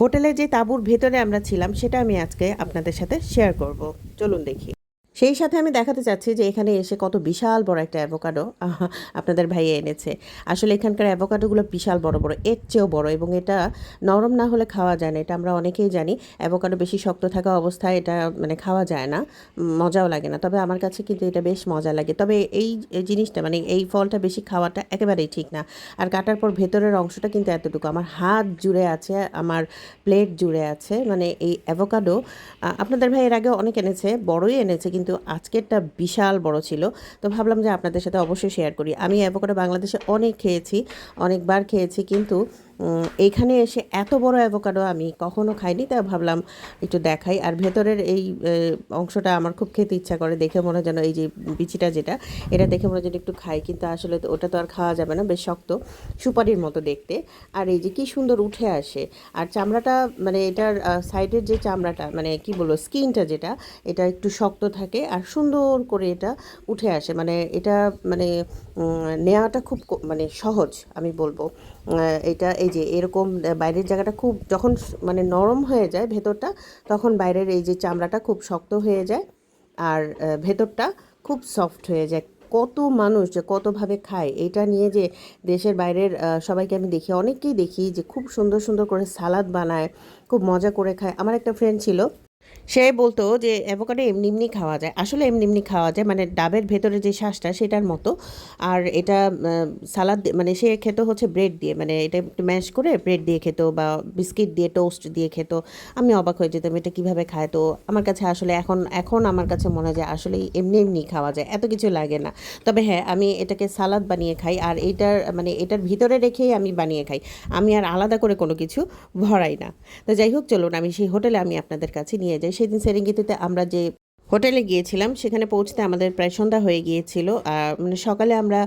হোটেলে যে তাঁবুর ভেতরে আমরা ছিলাম, সেটা আমি আজকে আপনাদের সাথে শেয়ার করব। চলুন দেখি। সেই সাথে আমি দেখাতে চাচ্ছি যে এখানে এসে কত বিশাল বড় একটা অ্যাভোকাডো আপনাদের ভাইয়ে এনেছে। আসলে এখানকার অ্যাভোকাডোগুলো বিশাল বড় বড়, এর চেয়েও বড় এবং এটা নরম না হলে খাওয়া যায় না, এটা আমরা অনেকেই জানি। অ্যাভোকাডো বেশি শক্ত থাকা অবস্থায় এটা মানে খাওয়া যায় না মজাও লাগে না। তবে আমার কাছে কিন্তু এটা বেশ মজা লাগে। তবে এই জিনিসটা মানে এই ফলটা বেশি খাওয়াটা একেবারেই ঠিক না। আর কাটার পর ভেতরের অংশটা কিন্তু এতটুকু। আমার হাত জুড়ে আছে, আমার প্লেট জুড়ে আছে মানে এই অ্যাভোকাডো আপনাদের ভাই এর আগে অনেক এনেছে, বড়ই এনেছে, কিন্তু আজকেরটা বিশাল বড় ছিল। তো ভাবলাম যে আপনাদের সাথে অবশ্যই শেয়ার করি। আমি অ্যাভোকাডো বাংলাদেশে অনেক খেয়েছি, অনেকবার খেয়েছি, কিন্তু এইখানে এসে এত বড় অ্যাভোকাডো আমি কখনো খাইনি, তাই ভাবলাম একটু দেখাই। আর ভেতরের এই অংশটা আমার খুব খেতে ইচ্ছা করে, দেখে মনে যেন এই যে বিচিটা যেটা, এটা দেখে মনে যেন একটু খাই। কিন্তু আসলে ওটা তো আর খাওয়া যাবে না, বেশ শক্ত, সুপারির মতো দেখতে। আর এই যে কি সুন্দর উঠে আসে। আর চামড়াটা মানে এটার সাইডের যে চামড়াটা মানে কি বলব, স্কিনটা যেটা, এটা একটু শক্ত থাকে। আর সুন্দর করে এটা উঠে আসে। মানে এটা মানে নেওয়াটা খুব মানে সহজ, আমি বলব। এটা এই যে এরকম বাইরের জায়গাটা খুব যখন মানে নরম হয়ে যায় ভেতরটা, তখন বাইরের এই যে চামড়াটা খুব শক্ত হয়ে যায় আর ভেতরটা খুব সফট হয়ে যায়। কত মানুষ যে কতভাবে খায়, এটা নিয়ে যে দেশের বাইরের সবাইকে আমি দেখি, অনেককেই দেখি যে খুব সুন্দর সুন্দর করে সালাদ বানায়, খুব মজা করে খায়। আমার একটা ফ্রেন্ড ছিল সে বলতো যে অ্যাভোকাডো এমনি এমনি খাওয়া যায়। আসলে এমনি এমনি খাওয়া যায় মানে ডাবের ভেতরে যে শ্বাসটা সেটার মতো। আর এটা সালাদ মানে সে খেত হচ্ছে ব্রেড দিয়ে মানে এটা একটু ম্যাশ করে ব্রেড দিয়ে খেত বা বিস্কিট দিয়ে টোস্ট দিয়ে খেত। আমি অবাক হয়ে যেতাম, এটা কীভাবে খায়? তো আমার কাছে আসলে এখন এখন আমার কাছে মনে হয় যে আসলে এমনি এমনি খাওয়া যায়, এত কিছু লাগে না। তবে হ্যাঁ আমি এটাকে সালাদ বানিয়ে খাই, আর এটার মানে এটার ভিতরে রেখেই আমি বানিয়ে খাই। আমি আর আলাদা করে কোনো কিছু ভরাই না। তো যাই হোক, চলুন আমি সেই হোটেলে আমি আপনাদের কাছে নিয়ে যাই সেদিন সেরেঙ্গিতিতে আমরা যে হোটেলে গিয়েছিলাম, সেখানে পৌঁছতে আমাদের প্রায় সন্ধ্যা হয়ে গিয়েছিল। আর মানে সকালে আমরা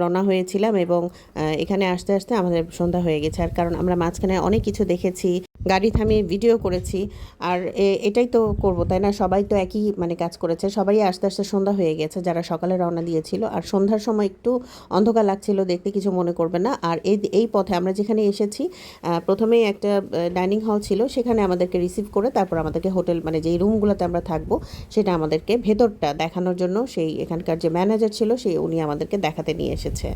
রওনা হয়েছিলাম এবং এখানে আসতে আসতে আমাদের সন্ধ্যা হয়ে গেছে। আর কারণ আমরা মাঝখানে অনেক কিছু দেখেছি গাড়ি থামিয়ে ভিডিও করেছি। আর এটাই তো করব, তাই না? সবাই তো একই মানে কাজ করেছে। সবাই আস্তে আস্তে সন্ধ্যা হয়ে গেছে, যারা সকালে রওনা দিয়েছিল। আর সন্ধ্যার সময় একটু অন্ধকার লাগছিল, দেখতে কিছু মনে করবে না। আর এই এই পথে আমরা যেখানে এসেছি প্রথমেই একটা ডাইনিং হল ছিল। সেখানে আমাদেরকে রিসিভ করে তারপর আমাদেরকে হোটেল মানে যেই রুমগুলোতে আমরা থাকব, সেটা আমাদেরকে ভেতরটা দেখানোর জন্য সেই এখানকার যে ম্যানেজার ছিল, সেই উনি আমাদেরকে দেখাতে নিয়ে এসেছে।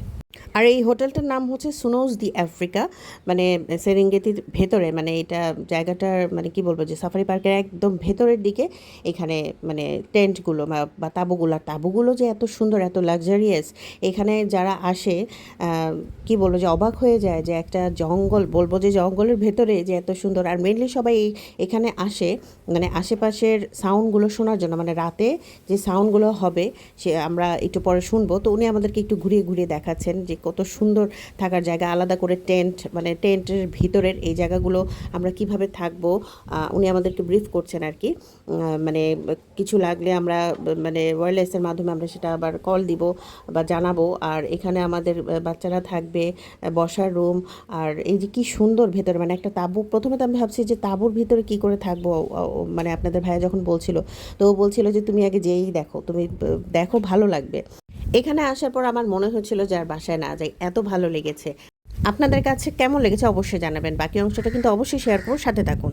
আর এই হোটেলটার নাম হচ্ছে সুনোজ দি আফ্রিকা মানে সেরেঙ্গেতির ভেতরে মানে এটা জায়গাটার মানে কি বলব যে সাফারি পার্কের একদম ভেতরের দিকে এখানে মানে টেন্টগুলো বা- তাঁবুগুলো তাঁবুগুলো যে এত সুন্দর, এত লাক্সারিয়াস এখানে যারা আসে কি বলব যে অবাক হয়ে যায় যে একটা জঙ্গল, বলব যে জঙ্গলের ভেতরে যে এত সুন্দর, আর মেনলি সবাই এখানে আসে মানে আশেপাশের সাউন্ডগুলো শোনার জন্য মানে রাতে যে সাউন্ডগুলো হবে, সে আমরা একটু পরে শুনব। তো উনি আমাদেরকে একটু ঘুরিয়ে ঘুরিয়ে দেখাচ্ছেন যে কত সুন্দর থাকার জায়গা, আলাদা করে টেন্ট মানে টেন্টের ভিতরের এই জায়গাগুলো আমরা কীভাবে থাকব উনি আমাদেরকে ব্রিফ করছেন আর কি। মানে কিছু লাগলে আমরা মানে ওয়্যারলেসের মাধ্যমে আমরা সেটা আবার কল দিব বা জানাব। আর এখানে আমাদের বাচ্চারা থাকবে বসার রুম আর এই যে কি সুন্দর ভেতরে মানে একটা তাঁবু, প্রথমে তো আমি ভাবছি যে তাঁবুর ভিতরে কি করে থাকব মানে আপনাদের ভাইয়া যখন বলছিল, তো ও বলছিল যে, তুমি আগে যেই দেখো, তুমি দেখো, ভালো লাগবে। এখানে আসার পর আমার মনে হচ্ছিল যে আর বাসায় না যাই, এত ভালো লেগেছে। আপনাদের কাছে কেমন লেগেছে অবশ্যই জানাবেন। বাকি অংশটা কিন্তু অবশ্যই শেয়ার করুন সাথে থাকুন।